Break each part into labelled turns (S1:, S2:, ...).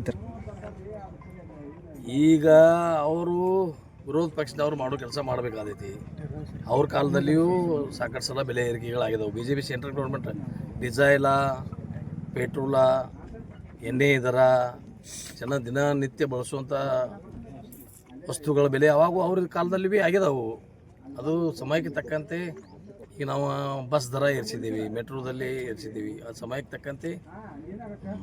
S1: ಹೇಳ್ತೀರಿ
S2: ಈಗ ಅವರು ವಿರೋಧ ಪಕ್ಷದವ್ರು ಮಾಡೋ ಕೆಲಸ ಮಾಡಬೇಕಾದೈತಿ. ಅವ್ರ ಕಾಲದಲ್ಲಿಯೂ ಸಾಕಷ್ಟು ಸಲ ಬೆಲೆ ಏರಿಕೆಗಳಾಗಿದ್ದಾವೆ. B J P central government ಡಿಸೈಲ, ಪೆಟ್ರೋಲ, ಎಣ್ಣೆ ದರ, ಜನ ದಿನನಿತ್ಯ ಬಳಸುವಂಥ ವಸ್ತುಗಳ ಬೆಲೆ ಅವಾಗೂ ಅವ್ರ ಕಾಲದಲ್ಲಿ ಭೀ ಆಗಿದಾವು ಅದು ಸಮಯಕ್ಕೆ ತಕ್ಕಂತೆ ಈಗ ನಾವು ಬಸ್ ದರ ಏರಿಸಿದ್ದೀವಿ ಮೆಟ್ರೋದಲ್ಲಿ ಏರಿಸಿದ್ದೀವಿ. ಆ ಸಮಯಕ್ಕೆ ತಕ್ಕಂತೆ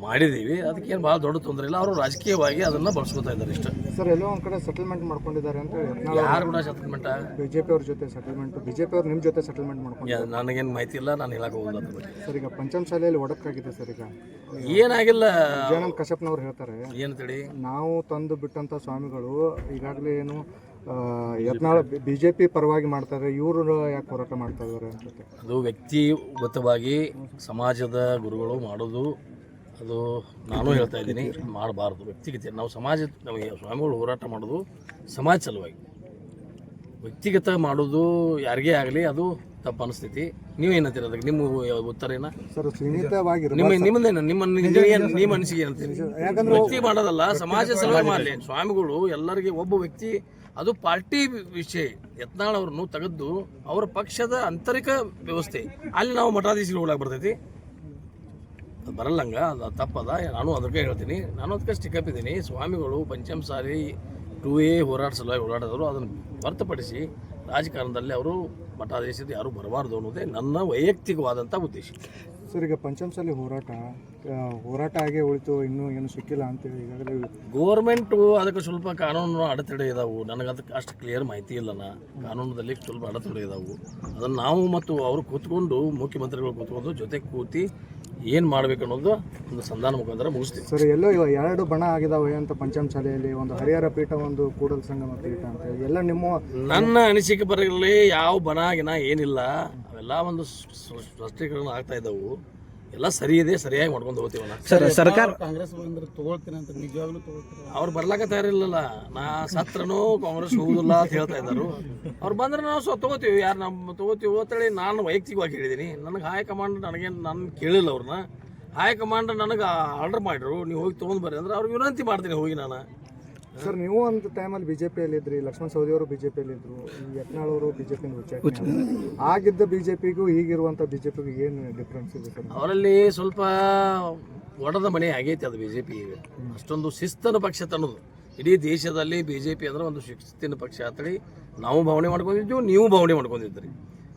S2: ಮಾಡಿದ್ದೀವಿ. ಏನು ಭಾಳ ದೊಡ್ಡ ತೊಂದರೆ ಇಲ್ಲ. ಅವರು ರಾಜಕೀಯವಾಗಿ ಅದನ್ನು ಬಳಸ್ಕೊತಾ ಇದ್ದಾರೆ ಇಷ್ಟ.
S3: ಸರ್ ಎಲ್ಲೋ ಒಂದು ಕಡೆ ಸೆಟಲ್ಮೆಂಟ್ ಮಾಡ್ಕೊಂಡಿದ್ದಾರೆ ಅಂತ
S2: ಯಾರು ಕೂಡ ಸೆಟಲ್ಮೆಂಟ
S3: ಬಿಜೆಪಿ ಅವ್ರ ಜೊತೆ ಸೆಟಲ್ಮೆಂಟ್ ಬಿಜೆಪಿ ಅವ್ರು ನಿಮ್ಮ ಜೊತೆ ಸೆಟಲ್ಮೆಂಟ್ ಮಾಡ್ಕೊಂಡು
S2: ನನಗೇನು ಮಾಹಿತಿ ಇಲ್ಲ. ನಾನು ಹೇಳಕ್ಕೆ ಹೋಗಲ್ಲ ಅದ್ರ ಬಗ್ಗೆ.
S3: ಸರ್ ಈಗ ಪಂಚಮಶಾಲೆಯಲ್ಲಿ ಒಡಕಾಗಿದೆ ಸರ್ ಈಗ.
S2: ಏನಾಗಿಲ್ಲ.
S3: ವಿಜಯಾನಂದ ಕಶ್ಯಪ್ನವ್ರು ಹೇಳ್ತಾರೆ.
S2: ಏನು ತಿಳಿ
S3: ನಾವು ತಂದು ಬಿಟ್ಟಂಥ ಸ್ವಾಮಿಗಳು ಈಗಾಗಲೇ ಏನು ಆ, ಜೆ ಬಿಜೆಪಿ ಪರವಾಗಿ ಮಾಡ್ತಾರೆ ಇವರು ಯಾಕೆ ಹೋರಾಟ ಮಾಡ್ತಾ ಇದ್ದಾರೆ ಅಂತ
S2: ಅದು ವ್ಯಕ್ತಿಗತವಾಗಿ ಸಮಾಜದ ಗುರುಗಳು ಮಾಡೋದು ಅದು ನಾನು ಹೇಳ್ತಾ ಇದ್ದೀನಿ ಮಾಡಬಾರ್ದು. ವ್ಯಕ್ತಿಗತ ನಾವು ಸಮಾಜ ಸ್ವಾಮಿಗಳು ಹೋರಾಟ ಮಾಡೋದು ಸಮಾಜ ಸಲುವಾಗಿ. ವ್ಯಕ್ತಿಗತ ಮಾಡೋದು ಯಾರಿಗೇ ಆಗಲಿ ಅದು ತಪ್ಪು ಅನಿಸ್ತೈತಿ. ನೀವು ಏನಂತೀರ ಅದಕ್ಕೆ? ನಿಮ್ಮ ಉತ್ತರ ಏನ?
S3: ಸರ್
S2: ನಿಮ್ಮ ನಿಮ್ಮದೇನು ನಿಮ್ಮ ನಿಮ್ಮ ಏನ್- ನಿಮ್ಮ ಅನಿಸಿಕೆ ಅಂತೀರಿ? ವ್ಯಕ್ತಿ ಮಾಡೋದಲ್ಲ ಸಮಾಜ ಸಲುವಾಗಿ ಮಾಡಲಿ ಸ್ವಾಮಿಗಳು ಎಲ್ಲರಿಗೆ ಒಬ್ಬ ವ್ಯಕ್ತಿ ಅದು ಪಾರ್ಟಿ ವಿಷಯ ಯತ್ನಾಳ್ ಅವ್ರನ್ನು ತೆಗೆದು ಅವರ ಪಕ್ಷದ ಆಂತರಿಕ ವ್ಯವಸ್ಥೆ. ಅಲ್ಲಿ ನಾವು ಮಠಾಧೀಶಗಳಾಗಿ ಬರ್ತೈತಿ. ಅದು ಬರಲ್ಲಂಗ ಅದು ತಪ್ಪದ. ನಾನು ಅದಕ್ಕೆ ಹೇಳ್ತೀನಿ. ನಾನು ಅದಕ್ಕೆ ಸ್ಟಿಕಪ್ ಇದ್ದೀನಿ. ಸ್ವಾಮಿಗಳು ಪಂಚಮ್ ಸಾರಿ ಟೂ ಎ ಹೋರಾಟ ಸಲುವಾಗಿ ಓಡಾಡಿದವರು ಅದನ್ನು ಹೊರತುಪಡಿಸಿ ರಾಜಕಾರಣದಲ್ಲಿ ಅವರು ಮಠಾಧೀಶರು ಯಾರು ಬರಬಾರ್ದು ಅನ್ನೋದೇ ನನ್ನ ವೈಯಕ್ತಿಕವಾದಂಥ ಉದ್ದೇಶ.
S3: ಸರ್ ಈಗ ಪಂಚಮಸಲ್ಲಿ ಹೋರಾಟ ಹೋರಾಟ ಆಗೇ ಉಳಿತು ಇನ್ನೂ ಏನು ಸಿಕ್ಕಿಲ್ಲ ಅಂತೇಳಿ ಈಗಾಗಲೇ
S2: ಗೋರ್ಮೆಂಟು ಅದಕ್ಕೆ ಸ್ವಲ್ಪ ಕಾನೂನು ಅಡೆತಡೆ ಇದಾವು. ನನಗೆ ಅದಕ್ಕೆ ಅಷ್ಟು ಕ್ಲಿಯರ್ ಮಾಹಿತಿ ಇಲ್ಲನ ಕಾನೂನದಲ್ಲಿ ಸ್ವಲ್ಪ ಅಡೆತಡೆ ಇದಾವು. ಅದನ್ನು ನಾವು ಮತ್ತು ಅವರು ಕೂತ್ಕೊಂಡು ಮುಖ್ಯಮಂತ್ರಿಗಳು ಕೂತ್ಕೊಂಡು ಜೊತೆ ಕೂತಿ ಏನು ಮಾಡ್ಬೇಕು ಅನ್ನೋದು ಒಂದು ಸಂಧಾನ ಮುಖಾಂತರ ಮುಗಿಸ್ತೀವಿ.
S3: ಸರ್ ಎಲ್ಲೋ ಇವಾಗ ಎರಡು ಬಣ ಆಗಿದಾವೆ ಅಂತ ಪಂಚಮಶಾಲೆಯಲ್ಲಿ ಒಂದು ಹರಿಹರ ಪೀಠ ಒಂದು ಕೂಡಲ ಸಂಗಮ ಪೀಠ ಅಂತ ಎಲ್ಲ ನಿಮ್ಮ
S2: ನನ್ನ ಅನಿಸಿಕೆ ಬರಲಿ ಯಾವ ಬಣ ಗಿನ ಏನಿಲ್ಲ ಅವೆಲ್ಲ ಒಂದು ಸ್ಪಷ್ಟೀಕರಣ ಆಗ್ತಾ ಇದ್ದಾವು. ಎಲ್ಲ ಸರಿ ಇದೆ ಸರಿಯಾಗಿ ಮಾಡ್ಕೊಂಡು ಹೋಗ್ತೀವಲ್ಲ
S1: ಸರ್ ಸರ್ಕಾರ
S4: ಕಾಂಗ್ರೆಸ್ ಬಂದ್ರೆ ತಗೊಳ್ತೀನಿ ಅಂತ ನಿಜವಾಗ್ಲೂ ತಗೊಳ್ತೀನಿ
S2: ಅವ್ರು ಬರ್ಲಾಕ ತಯಾರಿಲ್ಲಲ್ಲ. ನಾ ಸತ್ರನೂ ಕಾಂಗ್ರೆಸ್ ಹೋಗುದಿಲ್ಲ ಅಂತ ಹೇಳ್ತಾ ಇದ್ದಾರೆ. ಅವ್ರು ಬಂದ್ರೆ ನಾವು ಸೊ ತಗೋತೀವಿ. ಯಾರು ನಮ್ಮ ತಗೋತೀವಿ ಅಂತೇಳಿ ನಾನು ವೈಯಕ್ತಿಕವಾಗಿ ಹೇಳಿದ್ದೀನಿ. ನನಗೆ ಹಾಯ್ ಕಮಾಂಡ್ ನನಗೇನು ನಾನು ಕೇಳಿಲ್ಲ ಅವ್ರನ್ನ. ಹಾಯ್ ಕಮಾಂಡ್ ನನಗೆ ಆರ್ಡರ್ ಮಾಡಿರು ನೀವು ಹೋಗಿ ತೊಗೊಂಡು ಬರ್ರಿ ಅಂದ್ರೆ ಅವ್ರಿಗೆ ವಿನಂತಿ ಮಾಡ್ತೀನಿ ಹೋಗಿ ನಾನು.
S3: ಸರ್ ನೀವು ಒಂದು ಟೈಮಲ್ಲಿ ಬಿಜೆಪಿಯಲ್ಲಿ ಇದ್ರಿ ಲಕ್ಷ್ಮಣ ಸವದಿ ಅವರು ಬಿಜೆಪಿಯಲ್ಲಿ ಇದ್ರು ಯತ್ನಾಳ್ ಅವರು ಬಿಜೆಪಿ ಆಗಿದ್ದ ಬಿಜೆಪಿಗೂ ಈಗಿರುವಂತ ಬಿಜೆಪಿಗೂ ಏನು ಡಿಫ್ರೆನ್ಸ್ ಇದೆ ಸರ್?
S2: ಅವರಲ್ಲಿ ಸ್ವಲ್ಪ ಒಡದ ಮನೆ ಆಗೈತಿ ಅದು ಬಿ ಜೆ ಪಿ ಅಷ್ಟೊಂದು ಶಿಸ್ತನ ಪಕ್ಷ ತನ್ನದು. ಇಡೀ ದೇಶದಲ್ಲಿ ಬಿ ಜೆ ಪಿ ಅಂದ್ರೆ ಒಂದು ಶಿಸ್ತಿನ ಪಕ್ಷ ಅಂತೇಳಿ ನಾವು ಭಾವನೆ ಮಾಡ್ಕೊಂಡಿದ್ವಿ ನೀವು ಭಾವನೆ ಮಾಡ್ಕೊಂಡಿದ್ರಿ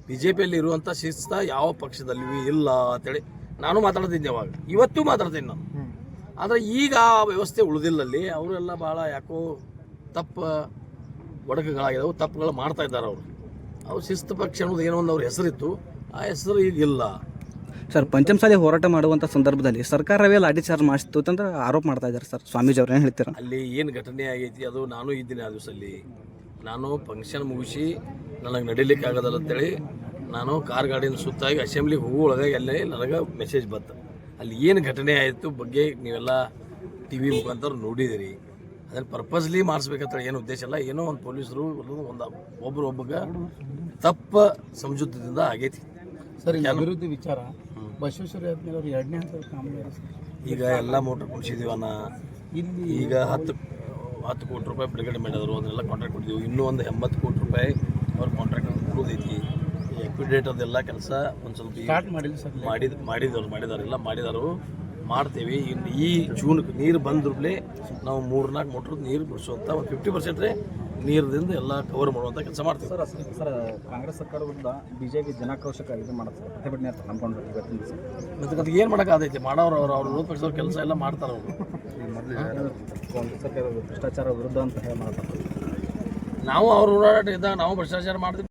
S2: ಬಿ ಜೆ ಪಿಯಲ್ಲಿ ಇರುವಂಥ ಶಿಸ್ತ ಯಾವ ಪಕ್ಷದಲ್ಲಿ ಇಲ್ಲ ಅಂತೇಳಿ ನಾನು ಮಾತಾಡ್ತಿದ್ದೆ ಅವಾಗ ಇವತ್ತು ಮಾತಾಡ್ತೀನಿ ನಾನು. ಆದರೆ ಈಗ ಆ ವ್ಯವಸ್ಥೆ ಉಳಿದಿಲ್ಲ ಅಲ್ಲಿ ಅವರೆಲ್ಲ ಭಾಳ ಯಾಕೋ ತಪ್ಪು ಒಡಕುಗಳಾಗಿದ್ದಾವೆ ತಪ್ಪುಗಳು ಮಾಡ್ತಾ ಇದ್ದಾರೆ ಅವರು. ಅವ್ರು ಶಿಸ್ತು ಪಕ್ಷ ಅನ್ನೋದು ಏನೋ ಒಂದು ಅವ್ರ ಹೆಸರಿತ್ತು. ಆ ಹೆಸರು ಈಗ ಇಲ್ಲ.
S1: ಸರ್ ಪಂಚಮಸಾಲಿ ಹೋರಾಟ ಮಾಡುವಂಥ ಸಂದರ್ಭದಲ್ಲಿ ಸರ್ಕಾರವೇ ಲಾಠಿ ಚಾರ್ಜ್ ಮಾಡಿಸ್ತು ಅಂತ ಆರೋಪ ಮಾಡ್ತಾ ಇದ್ದಾರೆ ಸರ್. ಸ್ವಾಮೀಜಿ ಅವ್ರು ಏನು ಹೇಳ್ತೀರಾ?
S2: ಅಲ್ಲಿ ಏನು ಘಟನೆ ಆಗೈತಿ ಅದು ನಾನು ಇದ್ದೀನಿ ಆ ದಿವಸಲ್ಲಿ ನಾನು ಫಂಕ್ಷನ್ ಮುಗಿಸಿ ನನಗೆ ನಡಿಲಿಕ್ಕೆ ಆಗೋದಲ್ಲ ಅಂತೇಳಿ ನಾನು ಕಾರ್ ಗಾಡಿನ ಸುತ್ತಾಗಿ ಅಸೆಂಬ್ಲಿಗೆ ಒಳಗಾಗಿ ಅಲ್ಲೇ ನನಗೆ ಮೆಸೇಜ್ ಬಂತು. ಅಲ್ಲಿ ಏನು ಘಟನೆ ಆಯಿತು ಬಗ್ಗೆ ನೀವೆಲ್ಲ ಟಿ ವಿ ಮುಖಾಂತರ ನೋಡಿದಿರಿ. ಅದನ್ನು ಪರ್ಪಸ್ಲಿ ಮಾಡಿಸ್ಬೇಕಂತ ಏನು ಉದ್ದೇಶ ಇಲ್ಲ. ಏನೋ ಒಂದು ಪೊಲೀಸರು ಒಂದು ಒಬ್ಬರು ಒಬ್ಬಗ ತಪ್ಪ ಸಂಜುತದಿಂದ ಆಗೈತಿ.
S4: ಸರ್ ಈ ಅಭಿವೃದ್ಧಿ ವಿಚಾರ. ಬಸವೇಶ್ವರ ಅವ್ರು ಎರಡನೇ ಹಂತದ ಕಾಮಗಾರಿ
S2: ಈಗ ಎಲ್ಲ ಮೋಟ್ರ್ ಕುಡಿಸಿದೀವನ್ನ
S4: ಇಲ್ಲಿ
S2: ಈಗ ಹತ್ತು ಹತ್ತು ಕೋಟಿ ರೂಪಾಯಿ ಬಿಡುಗಡೆ ಮಾಡಿದ್ರು. ಅದನ್ನೆಲ್ಲ ಕಾಂಟ್ರಾಕ್ಟ್ ಕೊಟ್ಟಿದ್ದೀವಿ ಇನ್ನೂ ಒಂದು ಎಂಬತ್ತು ಕೋಟಿ ರೂಪಾಯಿ ಅವ್ರ ಕಾಂಟ್ರಾಕ್ಟ್ ಕೊಡೋದೈತಿ ಎಕ್ವಿಡೇಟ್ ಅದೆಲ್ಲ ಕೆಲಸ ಒಂದು ಸ್ವಲ್ಪ
S4: ಸ್ಟಾರ್ಟ್ ಮಾಡಿಲ್ಲ ಸರ್.
S2: ಮಾಡಿದ ಮಾಡಿದವ್ರು ಮಾಡಿದಾರೆಲ್ಲ ಮಾಡಿದಾರು. ಮಾಡ್ತೀವಿ. ಇನ್ನು ಈ ಜೂನ್ ನೀರು ಬಂದ್ರೂಪ್ಲೆ ನಾವು ಮೂರು ನಾಲ್ಕು ಮೋಟ್ರ್ ನೀರು ಬಿಡಿಸುವಂಥ ಒಂದು ಫಿಫ್ಟಿ ಪರ್ಸೆಂಟ್ರೆ ನೀರದಿಂದ ಎಲ್ಲ ಕವರ್ ಮಾಡುವಂಥ ಕೆಲಸ ಮಾಡ್ತೀವಿ.
S5: ಸರ್ ಸರ್ ಕಾಂಗ್ರೆಸ್ ಸರ್ಕಾರದಿಂದ ಬಿಜೆಪಿ ಜನಾಕ್ರೋಶಕ ಇದು ಮಾಡ್ತಾರೆ ಪ್ರತಿಭಟನೆ ನಂಬ್ಕೊಂಡು ಇವತ್ತಿನ ದಿವಸ.
S2: ಮತ್ತೆ ಅದಕ್ಕೆ ಏನು ಮಾಡೋಕ್ಕಾಗೈತಿ ಮಾಡೋರು ಅವ್ರು ಅವ್ರ ವಿರೋಧ ಪಕ್ಷದವ್ರ ಕೆಲಸ ಎಲ್ಲ ಮಾಡ್ತಾರೆ ಅವರು.
S5: ಕಾಂಗ್ರೆಸ್ ಸರ್ಕಾರ ಭ್ರಷ್ಟಾಚಾರ ವಿರುದ್ಧ ಅಂತ ಹೇಳಿ ಮಾಡ್ತಾರೆ
S2: ನಾವು ಅವ್ರ ಹೋರಾಟ ಇದ್ದಾಗ ನಾವು ಭ್ರಷ್ಟಾಚಾರ ಮಾಡ್ತೀವಿ